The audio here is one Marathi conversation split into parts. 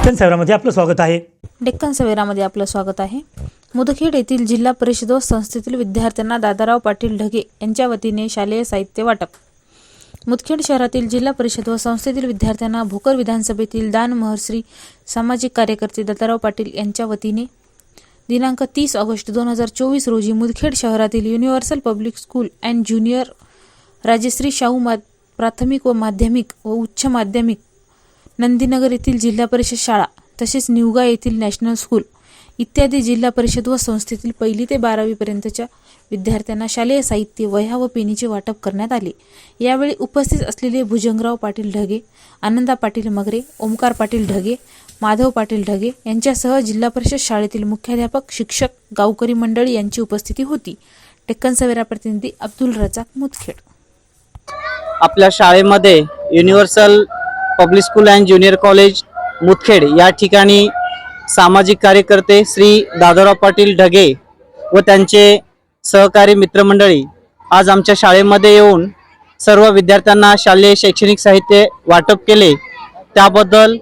डेक्कन सवेरामध्ये आपलं स्वागत आहे. डेक्कन सवेरामध्ये आपलं स्वागत आहे. मुदखेड येथील जिल्हा परिषद व संस्थेतील विद्यार्थ्यांना दादाराव पाटील ढगे यांच्या वतीने शालेय साहित्य वाटप. मुदखेड शहरातील जिल्हा परिषद व संस्थेतील विद्यार्थ्यांना भोकर विधानसभेतील दान महर्श्री सामाजिक कार्यकर्ते दादाराव पाटील यांच्या वतीने दिनांक तीस ऑगस्ट दोन हजार चोवीस रोजी मुदखेड शहरातील universal public school and junior Rajashri Shahu मा प्राथमिक व माध्यमिक व उच्च माध्यमिक नंदीनगर येथील जिल्हा परिषद शाळा तसेच निवगा येथील नॅशनल स्कूल इत्यादी जिल्हा परिषद व संस्थेतील पहिली ते बारावीपर्यंतच्या विद्यार्थ्यांना शालेय साहित्य वह्या व पेनीचे वाटप करण्यात आले. यावेळी उपस्थित असलेले भुजंगराव पाटील ढगे आनंदा पाटील मगरे ओमकार पाटील ढगे माधव पाटील ढगे यांच्यासह जिल्हा परिषद शाळेतील मुख्याध्यापक शिक्षक गावकरी मंडळी यांची उपस्थिती होती. डेक्कन सवेरा प्रतिनिधी अब्दुल रजाक मुदखेड. आपल्या शाळेमध्ये universal public school and junior college Mudkhed या ठिकाणी सामाजिक कार्यकर्ते श्री दादाराव पाटील ढगे व त्यांचे सहकारी मित्रमंडळी आज आमच्या शाळेमध्ये येऊन सर्व विद्यार्थ्यांना शालेय शैक्षणिक साहित्य वाटप केले. त्याबद्दल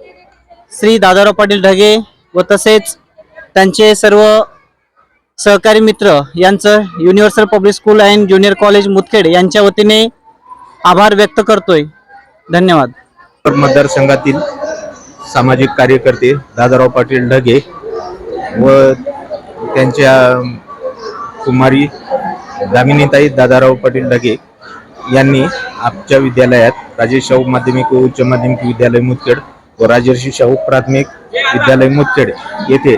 श्री दादाराव पाटील ढगे व तसेच त्यांचे सर्व सहकारी मित्र यांचं universal public school and junior college Mudkhed यांच्या वतीने आभार व्यक्त करतोय. धन्यवाद. मतदारसंघातील सामाजिक कार्यकर्ते दादाराव पाटील ढगे व त्यांच्या कुमारी दामिनीताई दादाराव पाटील ढगे यांनी आमच्या विद्यालयात राजेश शाहू माध्यमिक व उच्च माध्यमिक विद्यालय मुदखेड व राजर्षी शाहू प्राथमिक विद्यालय मुदखेड येथे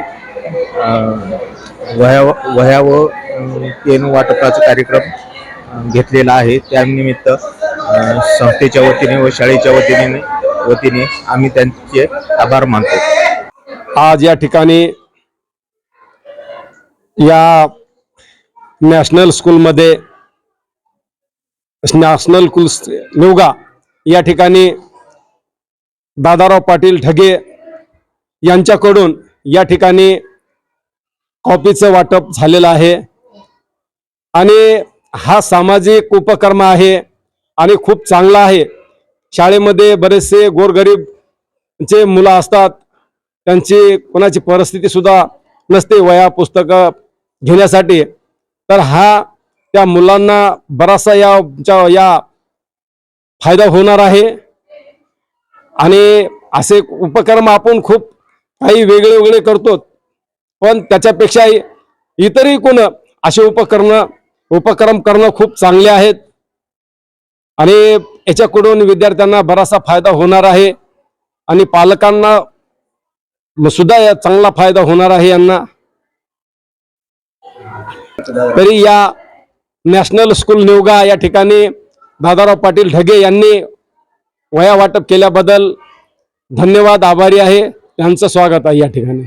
वह्या वह्या व पेन वाटपाचा कार्यक्रम घेतलेला आहे. त्यानिमित्त संस्थेच्या वतीने व शाळेच्या वतीने वतीने आम्ही त्यांचे आभार मानतो. आज या ठिकाणी या नॅशनल स्कूलमध्ये नॅशनल स्कूल निवगा या ठिकाणी दादाराव पाटील ठगे यांच्याकडून या ठिकाणी कॉपीचं वाटप झालेलं आहे. आणि हा सामाजिक उपक्रम आहे. आणि खूप चांगला आहे. शाळेमध्ये बरेचसे गोरगरीब जे मुलं असतात. त्यांची कोणाची परिस्थितीसुद्धा नसते वया पुस्तकं घेण्यासाठी. तर हा त्या मुलांना बराचसा या या फायदा होणार आहे. आणि असे उपक्रम आपण खूप काही वेगळे वेगळे करतो. पण त्याच्यापेक्षा इतरही कोण असे उपकरणं उपक्रम करणं खूप चांगले आहेत. आणि याच्याकडून विद्यार्थ्यांना बराचसा फायदा होणार आहे. आणि पालकांना सुद्धा या चांगला फायदा होणार आहे यांना. तरी या नॅशनल स्कूल निवगा या ठिकाणी दादाराव पाटील ढगे यांनी वया वाटप केल्याबद्दल धन्यवाद आभारी आहे. त्यांचं स्वागत आहे या ठिकाणी.